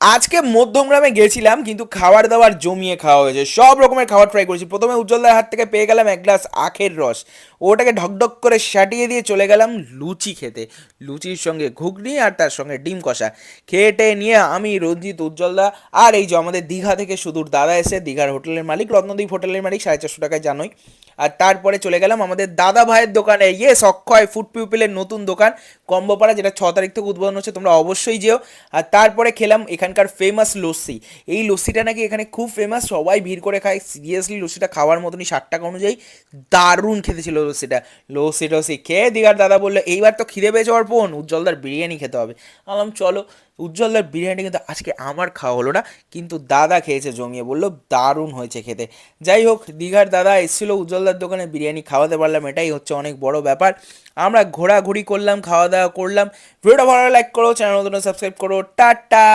আজকে মধ্যমগ্রামে গেছিলাম, কিন্তু খাবার দাবার জমিয়ে খাওয়া হয়েছে। সব রকমের খাবার ট্রাই করেছি। প্রথমে উজ্জ্বলদার হাত থেকে পেয়ে গেলাম এক গ্লাস আখের রস। ওটাকে ঢকঢক করে সাটিয়ে দিয়ে চলে গেলাম লুচি খেতে। লুচির সঙ্গে ঘুগনি আর তার সঙ্গে ডিম কষা। খেয়ে টেয়ে নিয়ে আমি রঞ্জিত, উজ্জ্বলদা আর এই যে আমাদের দীঘা থেকে সুদূর দাদা এসে দীঘার হোটেলের মালিক রত্নদ্বীপ হোটেলের মালিক, সাড়ে চারশো টাকায় জানোই। আর তারপরে চলে গেলাম আমাদের দাদা ভাইয়ের দোকানে। ইয়ে অক্ষয় ফুড পিউপিলের নতুন দোকান, কম্বোপাড়া, যেটা ছ তারিখ থেকে উদ্বোধন হচ্ছে, তোমরা অবশ্যই যেও। আর তারপরে খেলাম এখানকার ফেমাস লস্যি। এই লস্যিটা নাকি এখানে খুব ফেমাস সবাই ভিড় করে খায়। সিরিয়াসলি লস্যিটা খাওয়ার মতনই ষাট টাকা অনুযায়ী দারুণ খেতে ছিল লস্যিটা। লস্যি টস্যি খেয়ে দিঘার দাদা বলল, এইবার তো খিদে পেয়েছে অর্পণ, উজ্জ্বলদার বিরিয়ানি খেতে হবে। বললাম, চলো। উজ্জ্বলদার বিরিয়ানি কিন্তু আজকে আমার খাওয়া হলো না, কিন্তু দাদা খেয়েছে জমিয়ে বলল দারুণ হয়েছে খেতে। যাই হোক, দীঘার দাদা এসেছিল উজ্জ্বলদার দোকানে বিরিয়ানি খাওয়াতে পারলাম, এটাই হচ্ছে অনেক বড় ব্যাপার। আমরা ঘোরাঘুরি করলাম, খাওয়া দাওয়া করলাম। ভিডিওটা ভালো লাইক করো চ্যানেল নতুন সাবস্ক্রাইব করো, টাটা!